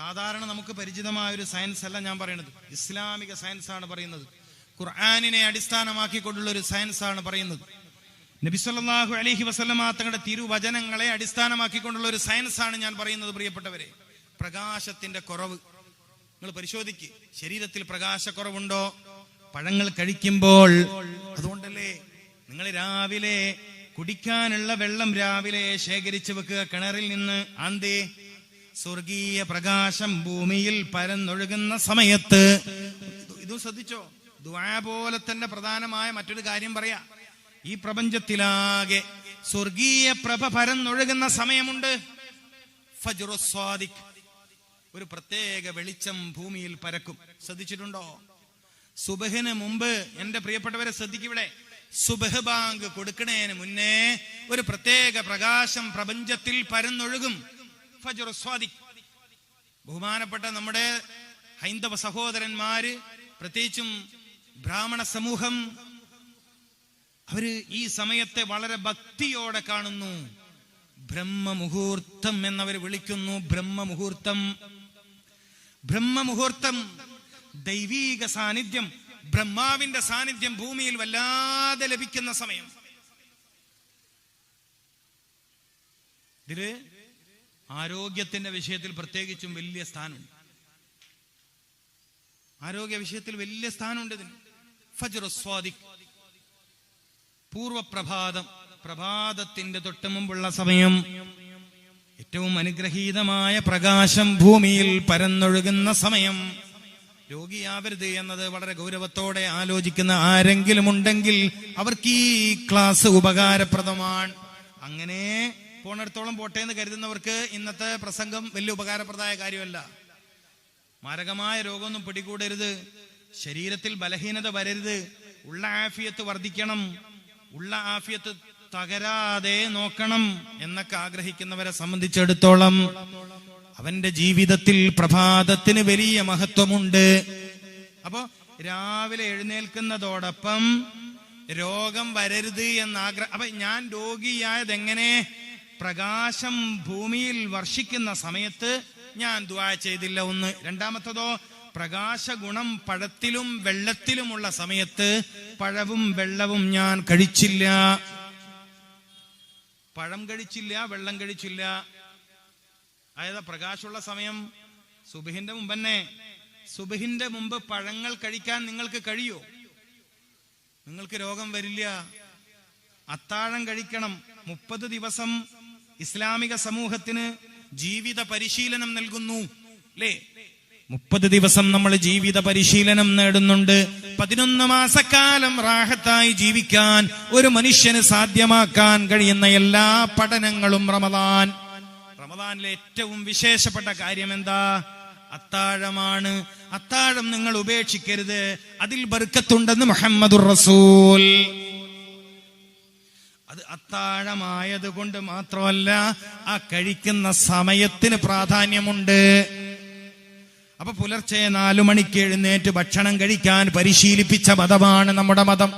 സാധാരണ നമുക്ക് പരിചിതമായ ഒരു സയൻസ് അല്ല ഞാൻ പറയുന്നത്. ഇസ്ലാമിക സയൻസ് ആണ് പറയുന്നത്. ഖുർആാനിനെ അടിസ്ഥാനമാക്കിക്കൊണ്ടുള്ള ഒരു സയൻസ് ആണ് പറയുന്നത്. നബിസ്വല്ലാഹു അലഹി വസ്ലമ തങ്ങളുടെ തിരുവചനങ്ങളെ അടിസ്ഥാനമാക്കിക്കൊണ്ടുള്ള ഒരു സയൻസ് ആണ് ഞാൻ പറയുന്നത് പ്രിയപ്പെട്ടവരെ. പ്രകാശത്തിന്റെ കുറവ്. നിങ്ങൾ പരിശോധിക്ക്. ശരീരത്തിൽ പ്രകാശക്കുറവുണ്ടോ? പഴങ്ങൾ കഴിക്കുമ്പോൾ. അതുകൊണ്ടല്ലേ നിങ്ങൾ രാവിലെ കുടിക്കാനുള്ള വെള്ളം രാവിലെ ശേഖരിച്ചു വെക്കുക കിണറിൽ നിന്ന്. ആന്തേ സ്വർഗീയ പ്രകാശം ഭൂമിയിൽ പരന്നൊഴുകുന്ന സമയത്ത് ഇതും ശ്രദ്ധിച്ചോ? ദ്വാ പോലെ തന്നെ പ്രധാനമായ മറ്റൊരു കാര്യം പറയാ. ഈ പ്രപഞ്ചത്തിലാകെ സ്വർഗീയ പ്രഭ പരന്നൊഴുകുന്ന സമയമുണ്ട്. ഫജുറുസ്വാദിഖ് ഒരു പ്രത്യേക വെളിച്ചം ഭൂമിയിൽ പരക്കും. ശ്രദ്ധിച്ചിട്ടുണ്ടോ? സുബഹിന് മുമ്പ് എന്റെ പ്രിയപ്പെട്ടവരെ ശ്രദ്ധിക്കിവിടെ. സുബഹ് ബാങ്ക് കൊടുക്കണേന് മുന്നേ ഒരു പ്രത്യേക പ്രകാശം പ്രപഞ്ചത്തിൽ പരന്നൊഴുകും. ബഹുമാനപ്പെട്ട നമ്മുടെ ഹൈന്ദവ സഹോദരന്മാര് പ്രത്യേകിച്ചും ബ്രാഹ്മണ സമൂഹം അവർ ഈ സമയത്തെ വളരെ ഭക്തിയോടെ കാണുന്നു. ബ്രഹ്മമുഹൂർത്തം എന്നവർ വിളിക്കുന്നു. ബ്രഹ്മമുഹൂർത്തം. ബ്രഹ്മമുഹൂർത്തം ദൈവീക സാന്നിധ്യം ബ്രഹ്മാവിന്റെ സാന്നിധ്യം ഭൂമിയിൽ വല്ലാതെ ലഭിക്കുന്ന സമയം. ഇതിൽ ആരോഗ്യത്തിന്റെ വിഷയത്തിൽ പ്രത്യേകിച്ചും വലിയ സ്ഥാനമുണ്ട്. ആരോഗ്യ വിഷയത്തിൽ വലിയ സ്ഥാനമുണ്ട് ഇതിന്. ഫജ്ർ സ്വാദിഖ്. പൂർവപ്രഭാതം പ്രഭാതത്തിന്റെ തൊട്ട് മുമ്പുള്ള സമയം ഏറ്റവും അനുഗ്രഹീതമായ പ്രകാശം ഭൂമിയിൽ പരന്നൊഴുകുന്ന സമയം. രോഗിയാവരുത് എന്നത് വളരെ ഗൗരവത്തോടെ ആലോചിക്കുന്ന ആരെങ്കിലും ഉണ്ടെങ്കിൽ അവർക്ക് ഈ ക്ലാസ് ഉപകാരപ്രദമാണ്. അങ്ങനെ പോണിടത്തോളം പോട്ടെ എന്ന് കരുതുന്നവർക്ക് ഇന്നത്തെ പ്രസംഗം വലിയ ഉപകാരപ്രദമായ കാര്യമല്ല. മാരകമായ രോഗമൊന്നും പിടികൂടരുത്. ശരീരത്തിൽ ബലഹീനത വരരുത്. ഉള്ള ആഫിയത്ത് വർദ്ധിക്കണം. ഉള്ള ആഫിയത്ത് തകരാതെ നോക്കണം എന്നൊക്കെ ആഗ്രഹിക്കുന്നവരെ സംബന്ധിച്ചിടത്തോളം അവന്റെ ജീവിതത്തിൽ പ്രഭാതത്തിന് വലിയ മഹത്വമുണ്ട്. അപ്പോ രാവിലെ എഴുന്നേൽക്കുന്നതോടൊപ്പം രോഗം വരരുത് എന്ന ആഗ്രഹം അപ്പൊ ഞാൻ രോഗിയായത് എങ്ങനെ പ്രകാശം ഭൂമിയിൽ വർഷിക്കുന്ന സമയത്ത് ഞാൻ ദ്വാ ചെയ്തില്ല. ഒന്ന്. രണ്ടാമത്തതോ പ്രകാശ ഗുണം പഴത്തിലും വെള്ളത്തിലുമുള്ള സമയത്ത് പഴവും വെള്ളവും ഞാൻ കഴിച്ചില്ല. പഴം കഴിച്ചില്ല വെള്ളം കഴിച്ചില്ല. അതായത് പ്രകാശമുള്ള സമയം സുബഹിന്റെ മുമ്പ് തന്നെ സുബഹിന്റെ മുമ്പ് പഴങ്ങൾ കഴിക്കാൻ നിങ്ങൾക്ക് കഴിയോ? നിങ്ങൾക്ക് രോഗം വരില്ല. അത്താഴം കഴിക്കണം. മുപ്പത് ദിവസം ഇസ്ലാമിക സമൂഹത്തിന് ജീവിത പരിശീലനം നൽകുന്നു. അല്ലേ മുപ്പത് ദിവസം നമ്മൾ ജീവിത പരിശീലനം നേടുന്നുണ്ട്. പതിനൊന്ന് മാസക്കാലം റാഹത്തായി ജീവിക്കാൻ ഒരു മനുഷ്യന് സാധ്യമാക്കാൻ കഴിയുന്ന എല്ലാ പഠനങ്ങളും റമദാൻ. റമദാനിലെ ഏറ്റവും വിശേഷപ്പെട്ട കാര്യം എന്താ അത്താഴമാണ്. അത്താഴം നിങ്ങൾ ഉപേക്ഷിക്കരുത്. അതിൽ ബർക്കത്തുണ്ടെന്ന് മുഹമ്മദുർ റസൂൽ. അത് അത്താഴമായത് കൊണ്ട് മാത്രമല്ല ആ കഴിക്കുന്ന സമയത്തിന് പ്രാധാന്യമുണ്ട്. അപ്പൊ പുലർച്ചെ നാലു മണിക്ക് എഴുന്നേറ്റ് ഭക്ഷണം കഴിക്കാൻ പരിശീലിപ്പിച്ച മതമാണ് നമ്മുടെ മതം.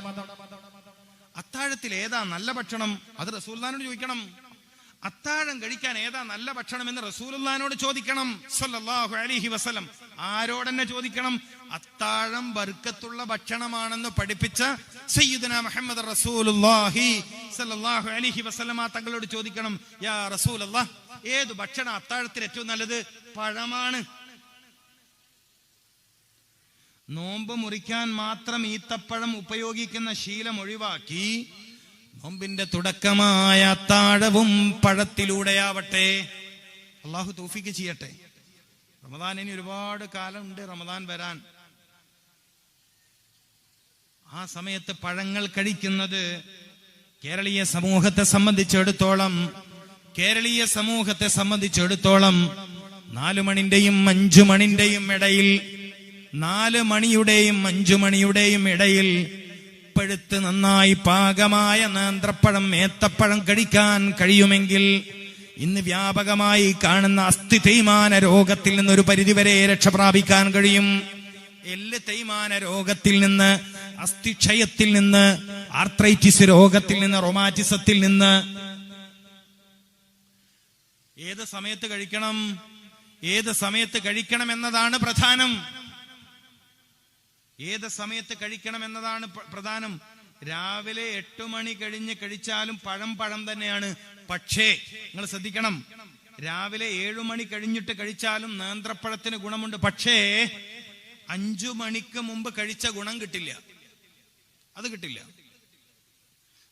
അത്താഴത്തിൽ ഏതാ നല്ല ഭക്ഷണം? അത് റസൂൽദാനോട് ചോദിക്കണം. അത്താഴം കഴിക്കാൻ ഏതാ നല്ല ഭക്ഷണം എന്ന് റസൂലുള്ളാനോട് ചോദിക്കണം. സല്ലല്ലാഹു അലൈഹി വസല്ലം. ആരോടെന്നെ ചോദിക്കണം? അത്താഴം ബർക്കത്തുള്ള ഭക്ഷണമാണെന്ന് പഠിപ്പിച്ച സയ്യിദുന മുഹമ്മദ് റസൂലുള്ളാഹി സല്ലല്ലാഹു അലൈഹി വസല്ലമ തങ്ങളോട് ചോദിക്കണം യാ റസൂലല്ലാഹ് ഏത് ഭക്ഷണം അത്താഴത്തിൽ ഏറ്റവും നല്ലത്? പഴമാണ്. നോമ്പ് മുറിക്കാൻ മാത്രം ഈത്തപ്പഴം ഉപയോഗിക്കുന്ന ശീലം ഒഴിവാക്കി നോമ്പിന്റെ തുടക്കമായ അത്താഴവും പഴത്തിലൂടെയാവട്ടെ. അള്ളാഹു തോഫിക്ക് ചെയ്യട്ടെ. റമദാൻ ഇനി ഒരുപാട് കാലമുണ്ട് റമദാൻ വരാൻ. ആ സമയത്ത് പഴങ്ങൾ കഴിക്കുന്നത് കേരളീയ സമൂഹത്തെ സംബന്ധിച്ചെടുത്തോളം കേരളീയ സമൂഹത്തെ സംബന്ധിച്ചെടുത്തോളം നാലു മണിന്റെയും അഞ്ചു മണിന്റെയും ഇടയിൽ നാല് മണിയുടെയും അഞ്ചു മണിയുടെയും ഇടയിൽ പഴുത്ത് നന്നായി പാകമായ നേന്ത്രപ്പഴം ഏത്തപ്പഴം കഴിക്കാൻ കഴിയുമെങ്കിൽ ഇന്ന് വ്യാപകമായി കാണുന്ന അസ്ഥി തേയ്മാന രോഗത്തിൽ നിന്ന് ഒരു പരിധിവരെ രക്ഷപ്രാപിക്കാൻ കഴിയും. എല്ല് തേയ്മാന രോഗത്തിൽ നിന്ന് അസ്ഥിക്ഷയത്തിൽ നിന്ന് ആർത്രൈറ്റിസ് രോഗത്തിൽ നിന്ന് റൊമാറ്റിസത്തിൽ നിന്ന്. ഏത് സമയത്ത് കഴിക്കണം? ഏത് സമയത്ത് കഴിക്കണം എന്നതാണ് പ്രധാനം. ഏത് സമയത്ത് കഴിക്കണം എന്നതാണ് പ്രധാനം? രാവിലെ എട്ടു മണി കഴിഞ്ഞ് കഴിച്ചാലും പഴം പഴം തന്നെയാണ്. പക്ഷേ നിങ്ങൾ ശ്രദ്ധിക്കണം. രാവിലെ ഏഴു മണി കഴിഞ്ഞിട്ട് കഴിച്ചാലും നേന്ത്രപ്പഴത്തിന് ഗുണമുണ്ട്. പക്ഷേ അഞ്ചു മണിക്ക് മുമ്പ് കഴിച്ച ഗുണം കിട്ടില്ല. അത് കിട്ടില്ല.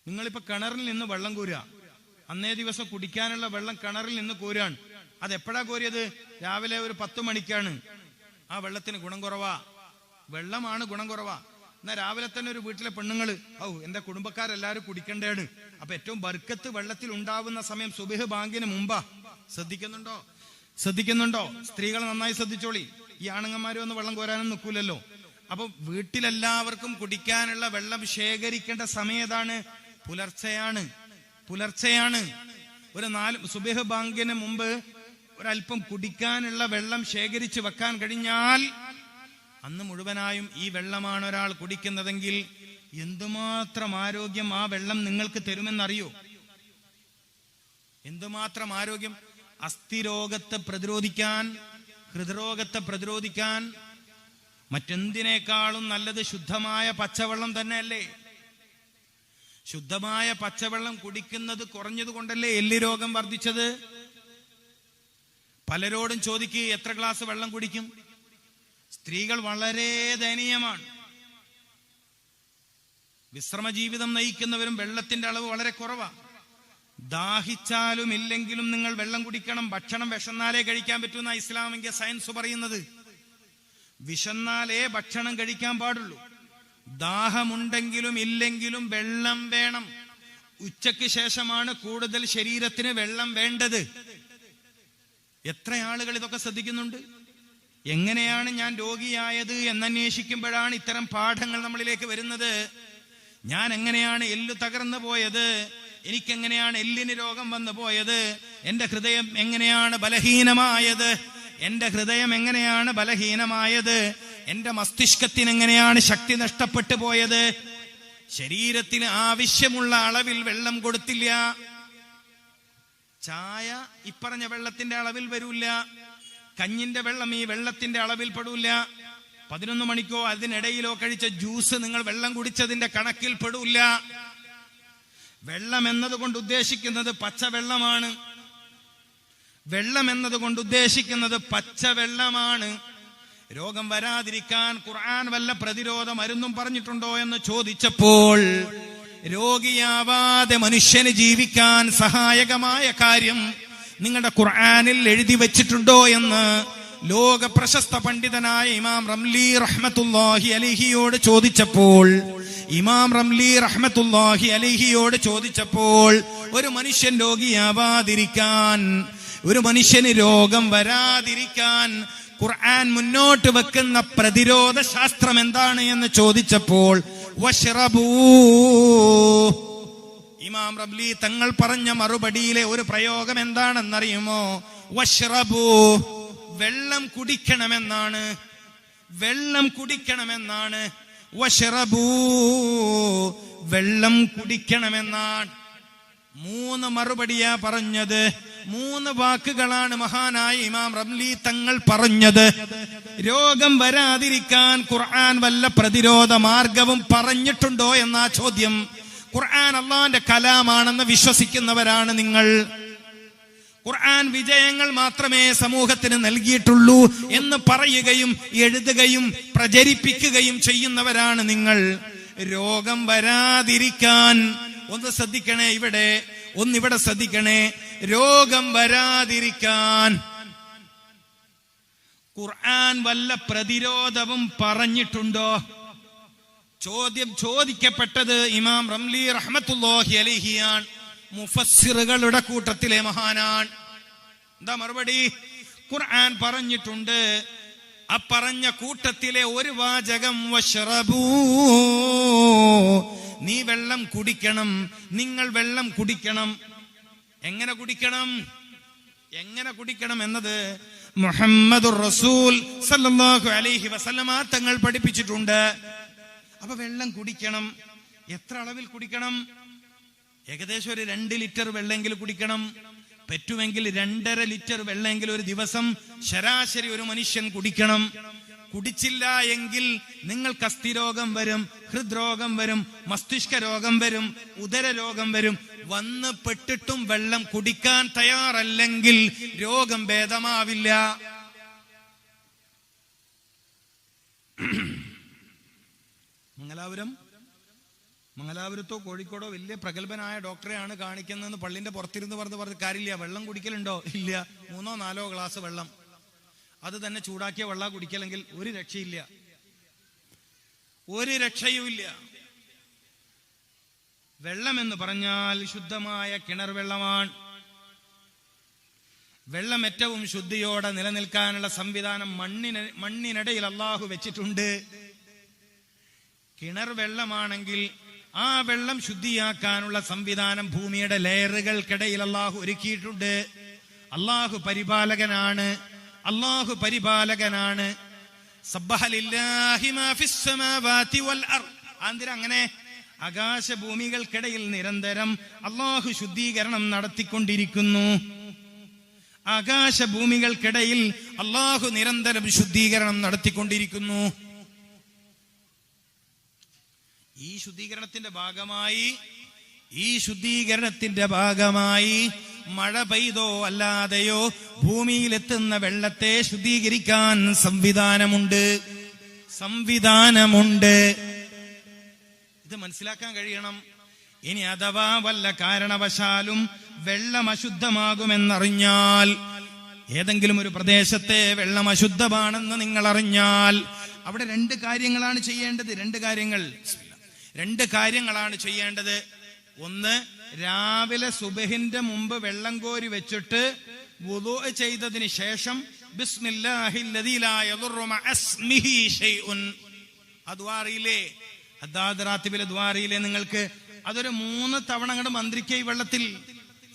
നിങ്ങളിപ്പോ കിണറിൽ നിന്ന് വെള്ളം കോരുക. അന്നേ ദിവസം കുടിക്കാനുള്ള വെള്ളം കിണറിൽ നിന്ന് കോരുകയാണ്. അത് എപ്പോഴാ കോരിയത്? രാവിലെ ഒരു പത്ത് മണിക്കാണ്. ആ വെള്ളത്തിന് ഗുണം കുറവാ. വെള്ളമാണ് ഗുണം കുറവാ. എന്നാ രാവിലെ തന്നെ ഒരു വീട്ടിലെ പെണ്ണുങ്ങൾ ഔ എന്റെ കുടുംബക്കാരെല്ലാരും കുടിക്കേണ്ടതാണ് അപ്പൊ ഏറ്റവും ബർക്കത്ത് വെള്ളത്തിൽ ഉണ്ടാവുന്ന സമയം സുബിഹ് ബാങ്കിന് മുമ്പാ. ശ്രദ്ധിക്കുന്നുണ്ടോ? ശ്രദ്ധിക്കുന്നുണ്ടോ? സ്ത്രീകൾ നന്നായി ശ്രദ്ധിച്ചോളി. ഈ ആണുങ്ങന്മാരും ഒന്ന് വെള്ളം കോരാനും നിൽക്കൂലല്ലോ അപ്പൊ വീട്ടിലെല്ലാവർക്കും കുടിക്കാനുള്ള വെള്ളം ശേഖരിക്കേണ്ട സമയം ഏതാണ് പുലർച്ചെയാണ്. പുലർച്ചെയാണ്. ഒരു നാല് സുബേഹ ബാങ്കിന് മുമ്പ് ഒരല്പം കുടിക്കാനുള്ള വെള്ളം ശേഖരിച്ചു വെക്കാൻ കഴിഞ്ഞാൽ അന്ന് മുഴുവനായും ഈ വെള്ളമാണ് ഒരാൾ കുടിക്കുന്നതെങ്കിൽ എന്തുമാത്രം ആരോഗ്യം ആ വെള്ളം നിങ്ങൾക്ക് തരുമെന്നറിയോ? എന്തുമാത്രം ആരോഗ്യം? അസ്ഥിരോഗത്തെ പ്രതിരോധിക്കാൻ ഹൃദ്രോഗത്തെ പ്രതിരോധിക്കാൻ മറ്റെന്തിനേക്കാളും നല്ലത് ശുദ്ധമായ പച്ചവെള്ളം തന്നെയല്ലേ? ശുദ്ധമായ പച്ചവെള്ളം കുടിക്കുന്നത് കുറഞ്ഞത് കൊണ്ടല്ലേ എല്ലി രോഗം വർദ്ധിച്ചത്? പലരോടും ചോദിക്കുക എത്ര ഗ്ലാസ് വെള്ളം കുടിക്കും? സ്ത്രീകൾ വളരെ ദയനീയമാണ്. വിശ്രമ ജീവിതം നയിക്കുന്നവരും വെള്ളത്തിന്റെ അളവ് വളരെ കുറവാണ് ദാഹിച്ചാലും ഇല്ലെങ്കിലും നിങ്ങൾ വെള്ളം കുടിക്കണം ഭക്ഷണം വിഷന്നാലേ കഴിക്കാൻ പറ്റുന്ന ഇസ്ലാമിക സയൻസ് പറയുന്നത്. വിശന്നാലേ ഭക്ഷണം കഴിക്കാൻ പാടുള്ളൂ. ദാഹമുണ്ടെങ്കിലും ഇല്ലെങ്കിലും വെള്ളം വേണം. ഉച്ചയ്ക്ക് ശേഷമാണ് കൂടുതൽ ശരീരത്തിന് വെള്ളം വേണ്ടത്. എത്ര ആളുകൾ ഇതൊക്കെ ശ്രദ്ധിക്കുന്നുണ്ട്? എങ്ങനെയാണ് ഞാൻ രോഗിയായത് എന്നന്വേഷിക്കുമ്പോഴാണ് ഇത്തരം പാഠങ്ങൾ നമ്മളിലേക്ക് വരുന്നത്. ഞാൻ എങ്ങനെയാണ് എല്ലു തകർന്നു പോയത്? എനിക്കെങ്ങനെയാണ് എല്ലിന് രോഗം വന്നു പോയത്? എന്റെ ഹൃദയം എങ്ങനെയാണ് ബലഹീനമായത്? എന്റെ ഹൃദയം എങ്ങനെയാണ് ബലഹീനമായത്? എന്റെ മസ്തിഷ്കത്തിന് എങ്ങനെയാണ് ശക്തി നഷ്ടപ്പെട്ടു പോയത്? ശരീരത്തിന് ആവശ്യമുള്ള അളവിൽ വെള്ളം കൊടുത്തില്ല. ചായ ഇപ്പറഞ്ഞ വെള്ളത്തിന്റെ അളവിൽ വരൂല കഞ്ഞിന്റെ വെള്ളം ഈ വെള്ളത്തിന്റെ അളവിൽ പെടൂല പതിനൊന്ന് മണിക്കോ അതിനിടയിലോ കഴിച്ച ജ്യൂസ് നിങ്ങൾ വെള്ളം കുടിച്ചതിന്റെ കണക്കിൽ പെടൂല വെള്ളം എന്നതുകൊണ്ട് ഉദ്ദേശിക്കുന്നത് പച്ചവെള്ളമാണ്. വെള്ളം എന്നതുകൊണ്ട് ഉദ്ദേശിക്കുന്നത് പച്ചവെള്ളമാണ്. രോഗം വരാതിരിക്കാൻ ഖുർആൻ വല്ല പ്രതിരോധ മരുന്നും പറഞ്ഞിട്ടുണ്ടോ എന്ന് ചോദിച്ചപ്പോൾ രോഗിയാവാതെ മനുഷ്യന് ജീവിക്കാൻ സഹായകമായ കാര്യം നിങ്ങളുടെ ഖുർആനിൽ എഴുതി വെച്ചിട്ടുണ്ടോ എന്ന് ലോക പ്രശസ്ത പണ്ഡിതനായ ഇമാം റംലി റഹ്മത്തുല്ലാഹി അലിഹിയോട് ചോദിച്ചപ്പോൾ ഇമാം റംലി റഹ്മത്തുല്ലാഹി അലിഹിയോട് ചോദിച്ചപ്പോൾ ഒരു മനുഷ്യൻ രോഗിയാവാതിരിക്കാൻ ഒരു മനുഷ്യന് രോഗം വരാതിരിക്കാൻ ഖുർആൻ മുന്നോട്ട് വെക്കുന്ന പ്രതിരോധ ശാസ്ത്രം എന്താണ് എന്ന് ചോദിച്ചപ്പോൾ ഇമാം റബ്ലി തങ്ങൾ പറഞ്ഞ മറുപടിയിലെ ഒരു പ്രയോഗം എന്താണെന്നറിയുമോ? വഷ്റബൂ. വെള്ളം കുടിക്കണമെന്നാണ്. വെള്ളം കുടിക്കണമെന്നാണ്. വെള്ളം കുടിക്കണമെന്നാണ്. മൂന്ന് മറുപടിയാ പറഞ്ഞത്. മൂന്ന് വാക്കുകളാണ് മഹാനായ ഇമാം റംലി തങ്ങൾ പറഞ്ഞത്. രോഗം വരാതിരിക്കാൻ ഖുർആൻ വല്ല പ്രതിരോധ മാർഗവും പറഞ്ഞിട്ടുണ്ടോ എന്നാ ചോദ്യം. ഖുർആൻ അള്ളാന്റെ കലാമാണെന്ന് വിശ്വസിക്കുന്നവരാണ് നിങ്ങൾ. ഖുർആൻ വിജയങ്ങൾ മാത്രമേ സമൂഹത്തിന് നൽകിയിട്ടുള്ളൂ എന്ന് പറയുകയും എഴുതുകയും പ്രചരിപ്പിക്കുകയും ചെയ്യുന്നവരാണ് നിങ്ങൾ. രോഗം വരാതിരിക്കാൻ ഒന്ന് ശ്രദ്ധിക്കണേ ഇവിടെ. ഒന്നിവിടെ ശ്രദ്ധിക്കണേ. രോഗം വരാതിരിക്കാൻ. ഖുർആൻ വല്ല പ്രതിരോധവും പറഞ്ഞിട്ടുണ്ടോ? ചോദ്യം ചോദിക്കപ്പെട്ടത് ഇമാം റംലി റഹ്മത്തുല്ലാഹി അലിഹിയാൻ മുഫസ്സിറുകളുടെ കൂട്ടത്തിലെ മഹാനാൻ എന്താ മറുപടി? ഖുർആൻ പറഞ്ഞിട്ടുണ്ട് ആ പറഞ്ഞ കൂട്ടത്തിലെ ഒരു വാചകം വഷ്റബൂ നീ വെള്ളം കുടിക്കണം നിങ്ങൾ വെള്ളം കുടിക്കണം. എങ്ങനെ കുടിക്കണം? എങ്ങനെ കുടിക്കണം എന്നത് മുഹമ്മദ് റസൂൽ സല്ലല്ലാഹു അലൈഹി വസല്ലമ തങ്ങൾ പഠിപ്പിച്ചിട്ടുണ്ട്. അപ്പൊ വെള്ളം കുടിക്കണം. എത്ര അളവിൽ കുടിക്കണം? ഏകദേശം ഒരു രണ്ട് ലിറ്റർ വെള്ളമെങ്കിലും കുടിക്കണം. പറ്റുമെങ്കിൽ രണ്ടര ലിറ്റർ വെള്ളമെങ്കിലും ഒരു ദിവസം ശരാശരി ഒരു മനുഷ്യൻ കുടിക്കണം. കുടിച്ചില്ല എങ്കിൽ നിങ്ങൾക്ക് അസ്ഥിരോഗം വരും ഹൃദ്രോഗം വരും മസ്തിഷ്ക രോഗം വരും ഉദര രോഗം വരും. വന്ന് പെട്ടിട്ടും വെള്ളം കുടിക്കാൻ തയ്യാറല്ലെങ്കിൽ രോഗം ഭേദമാവില്ല. മംഗലാപുരം? മംഗലാപുരത്തോ കോഴിക്കോടോ വലിയ പ്രഗത്ഭനായ ഡോക്ടറെയാണ് കാണിക്കുന്നതെന്ന് പള്ളിന്റെ പുറത്തിരുന്ന് പറഞ്ഞ് പറഞ്ഞ് കാര്യമില്ല. വെള്ളം കുടിക്കലുണ്ടോ? ഇല്ല. മൂന്നോ നാലോ ഗ്ലാസ് വെള്ളം. അത് തന്നെ ചൂടാക്കിയ വെള്ള കുടിക്കലെങ്കിൽ ഒരു രക്ഷയില്ല. ഒരു രക്ഷയുമില്ല വെള്ളം എന്ന് പറഞ്ഞാൽ ശുദ്ധമായ കിണർ വെള്ളമാണ്. വെള്ളം ഏറ്റവും ശുദ്ധിയോടെ നിലനിൽക്കാനുള്ള സംവിധാനം മണ്ണിന് മണ്ണിനിടയിൽ അള്ളാഹു വെച്ചിട്ടുണ്ട്. കിണർ വെള്ളമാണെങ്കിൽ ആ വെള്ളം ശുദ്ധിയാക്കാനുള്ള സംവിധാനം ഭൂമിയുടെ ലെയറുകൾക്കിടയിൽ അള്ളാഹു ഒരുക്കിയിട്ടുണ്ട്. അള്ളാഹു പരിപാലകനാണ്. അള്ളാഹു പരിപാലകനാണ്. അങ്ങനെ ആകാശഭൂമികൾക്കിടയിൽ നിരന്തരം അള്ളാഹു ശുദ്ധീകരണം നടത്തിക്കൊണ്ടിരിക്കുന്നു. ആകാശഭൂമികൾക്കിടയിൽ അള്ളാഹു നിരന്തരം ശുദ്ധീകരണം നടത്തിക്കൊണ്ടിരിക്കുന്നു. ഈ ശുദ്ധീകരണത്തിന്റെ ഭാഗമായി ഈ ശുദ്ധീകരണത്തിന്റെ ഭാഗമായി മഴ പെയ്തോ അല്ലാതെയോ ഭൂമിയിലെത്തുന്ന വെള്ളത്തെ ശുദ്ധീകരിക്കാൻ സംവിധാനമുണ്ട്. സംവിധാനമുണ്ട്. ഇത് മനസ്സിലാക്കാൻ കഴിയണം. ഇനി അഥവാ വല്ല കാരണവശാലും വെള്ളം അശുദ്ധമാകുമെന്നറിഞ്ഞാൽ ഏതെങ്കിലും ഒരു പ്രദേശത്തെ വെള്ളം അശുദ്ധമാണെന്ന് നിങ്ങൾ അറിഞ്ഞാൽ അവിടെ രണ്ട് കാര്യങ്ങളാണ് ചെയ്യേണ്ടത്. രണ്ട് കാര്യങ്ങൾ. രണ്ട് കാര്യങ്ങളാണ് ചെയ്യേണ്ടത്. ഒന്ന് രാവിലെ സുബഹിന്റെ മുമ്പ് വെള്ളം കോരി വെച്ചിട്ട് വുദു ചെയ്തതിന് ശേഷം ബിസ്മില്ലാഹിൽ ലദീ ലാ യദുറു മഅ ഇസ്മിഹി ശൈഉൻ ആ ദ്വാരയിലെ അദ്ദാദ് റാത്തിബിലെ ദ്വാരയിലെ നിങ്ങൾക്ക് അതൊരു മൂന്ന് തവണ അങ്ങോട്ട് മന്ത്രിക്ക ഈ വെള്ളത്തിൽ.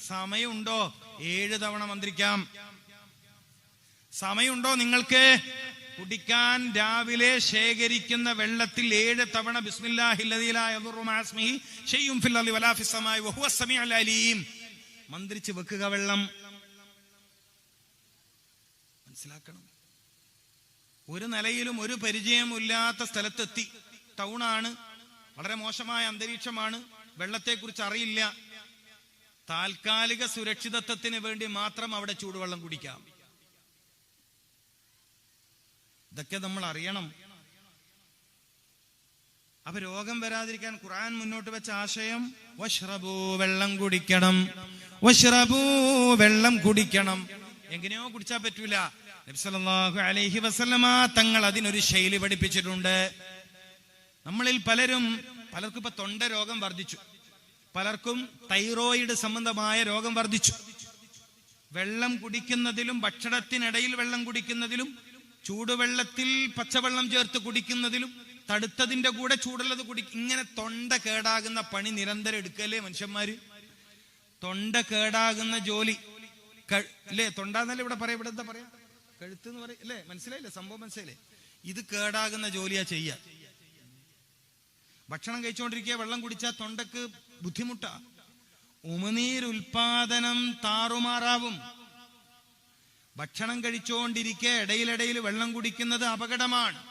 സമയമുണ്ടോ? ഏഴ് തവണ മന്ത്രിക്കാം. സമയമുണ്ടോ നിങ്ങൾക്ക്? കുടിക്കാൻ രാവിലെ ശേഖരിക്കുന്ന വെള്ളത്തിൽ ഏഴ് തവണ മന്ത്രിച്ച് വെക്കുക വെള്ളം. മനസ്സിലാക്കണം. ഒരു നിലയിലും ഒരു പരിചയമില്ലാത്ത സ്ഥലത്തെത്തി. ടൗണാണ്. വളരെ മോശമായ അന്തരീക്ഷമാണ്. വെള്ളത്തെക്കുറിച്ച് അറിയില്ല. താൽക്കാലിക സുരക്ഷിതത്വത്തിന് വേണ്ടി മാത്രം അവിടെ ചൂടുവെള്ളം കുടിക്കാം. ഇതൊക്കെ നമ്മൾ അറിയണം. അപ്പൊ രോഗം വരാതിരിക്കാൻ ഖുർആൻ മുന്നോട്ട് വെച്ച ആശയം വഷ്റബൂ വെള്ളം കുടിക്കണം. വഷ്റബൂ വെള്ളം കുടിക്കണം. എങ്ങനെയോ കുടിച്ചാൽ പറ്റൂല. നബി സല്ലല്ലാഹു അലൈഹി വസല്ലമ തങ്ങൾ അതിനൊരു ശൈലി പഠിപ്പിച്ചിട്ടുണ്ട്. നമ്മളിൽ പലരും പലർക്കും ഇപ്പൊ തൊണ്ട രോഗം വർദ്ധിച്ചു. പലർക്കും തൈറോയിഡ് സംബന്ധമായ രോഗം വർദ്ധിച്ചു. വെള്ളം കുടിക്കുന്നതിലും ഭക്ഷണത്തിനിടയിൽ വെള്ളം കുടിക്കുന്നതിലും ചൂടുവെള്ളത്തിൽ പച്ചവെള്ളം ചേർത്ത് കുടിക്കുന്നതിലും തടുത്തതിന്റെ കൂടെ ചൂടുള്ളത് കുടി ഇങ്ങനെ തൊണ്ട കേടാകുന്ന പണി നിരന്തരം എടുക്കല്ലേ മനുഷ്യന്മാര്? തൊണ്ട കേടാകുന്ന ജോലി. അല്ലേ തൊണ്ടാന്നല്ലേ ഇവിടെ പറയാം ഇവിടെ എന്താ പറയാ? കഴുത്ത് എന്ന് പറയും അല്ലേ മനസ്സിലായില്ലേ? സംഭവം മനസ്സിലായില്ലേ? ഇത് കേടാകുന്ന ജോലിയാ ചെയ്യ. ഭക്ഷണം കഴിച്ചുകൊണ്ടിരിക്കുക വെള്ളം കുടിച്ചാൽ തൊണ്ടക്ക് ബുദ്ധിമുട്ടാ. ഉമിനീരുൽപാദനം താറുമാറാവും. ഭക്ഷണം കഴിച്ചുകൊണ്ടിരിക്കെ ഇടയിലിടയിൽ വെള്ളം കുടിക്കുന്നത് അപകടമാണ്.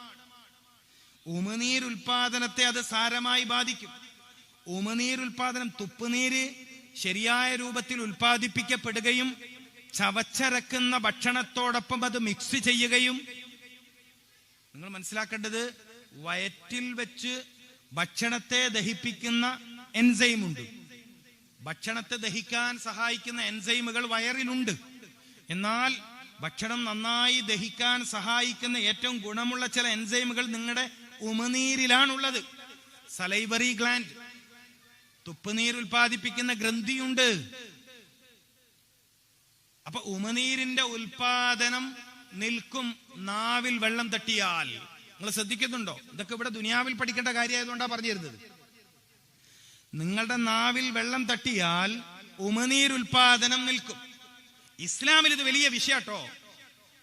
ഉമിനീർ ഉൽപാദനത്തെ അത് സാരമായി ബാധിക്കും. ഉമിനീർ ഉൽപാദനം തുപ്പുനീര് ശരിയായ രൂപത്തിൽ ഉൽപ്പാദിപ്പിക്കപ്പെടുകയും ചവച്ചരക്കുന്ന ഭക്ഷണത്തോടൊപ്പം അത് മിക്സ് ചെയ്യുകയും നിങ്ങൾ മനസ്സിലാക്കേണ്ടത് വയറ്റിൽ വെച്ച് ഭക്ഷണത്തെ ദഹിപ്പിക്കുന്ന എൻസൈം ഉണ്ട്. ഭക്ഷണത്തെ ദഹിക്കാൻ സഹായിക്കുന്ന എൻസൈമുകൾ വയറിലുണ്ട്. എന്നാൽ ഭക്ഷണം നന്നായി ദഹിക്കാൻ സഹായിക്കുന്ന ഏറ്റവും ഗുണമുള്ള ചില എൻസൈമുകൾ നിങ്ങളുടെ ഉമനീരിലാണുള്ളത്. സലൈബറി ഗ്ലാൻഡ്. തുപ്പുനീർ ഉൽപ്പാദിപ്പിക്കുന്ന ഗ്രന്ഥിയുണ്ട്. അപ്പൊ ഉമനീരിന്റെ ഉൽപാദനം നിൽക്കും നാവിൽ വെള്ളം തട്ടിയാൽ. നിങ്ങൾ ശ്രദ്ധിക്കുന്നുണ്ടോ? ഇതൊക്കെ ഇവിടെ ദുനിയാവിൽ പഠിക്കേണ്ട കാര്യമായതുകൊണ്ടാണ് പറഞ്ഞു തരുന്നത് നിങ്ങളുടെ നാവിൽ വെള്ളം തട്ടിയാൽ ഉമനീർ ഉൽപാദനം നിൽക്കും. ഇസ്ലാമിൽ ഇത് വലിയ വിഷയട്ടോ.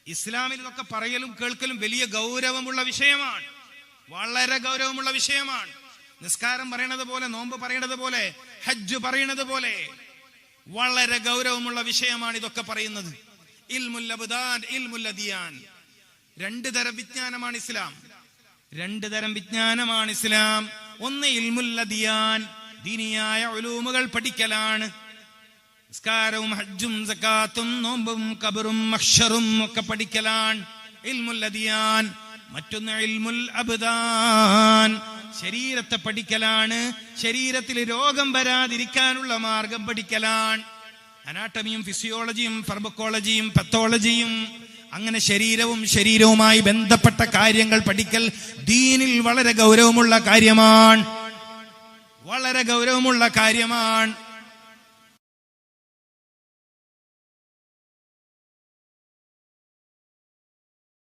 ഇസ്ലാമിൽ ഇതൊക്കെ പറയലും കേൾക്കലും വലിയ ഗൗരവമുള്ള വിഷയമാണ്. വളരെ ഗൗരവമുള്ള വിഷയമാണ്. നിസ്കാരം പറയണത് പോലെ നോമ്പ് പറയണത് പോലെ ഹജ്ജ് പറയണത് പോലെ വളരെ ഗൗരവമുള്ള വിഷയമാണ് ഇതൊക്കെ പറയുന്നത്. രണ്ട് തരം വിജ്ഞാനമാണ് ഇസ്ലാം. രണ്ട് തരം വിജ്ഞാനമാണ് ഇസ്ലാം. ഒന്ന് ഇൽമുൽ അദിയാൻ. ദീനിയായ ഉലൂമുകൾ പഠിക്കലാണ്. നിസ്കാരവും ഹജ്ജും സക്കാത്തും നോമ്പും കബറും മഹ്ഷറും ഒക്കെ പഠിക്കലാണ്. ഇൽമുൽ അദിയാൻ മറ്റൊന്ന് ഇൽമുൽ അബ്ദാൻ. ശരീരത്തെ പഠിക്കലാണ്. ശരീരത്തിൽ രോഗം വരാതിരിക്കാനുള്ള മാർഗം പഠിക്കലാണ്. അനാട്ടമിയും ഫിസിയോളജിയും ഫർമക്കോളജിയും പത്തോളജിയും അങ്ങനെ ശരീരവും ശരീരവുമായി ബന്ധപ്പെട്ട കാര്യങ്ങൾ പഠിക്കൽ ദീനിൽ വളരെ ഗൗരവമുള്ള കാര്യമാണ്. വളരെ ഗൗരവമുള്ള കാര്യമാണ്.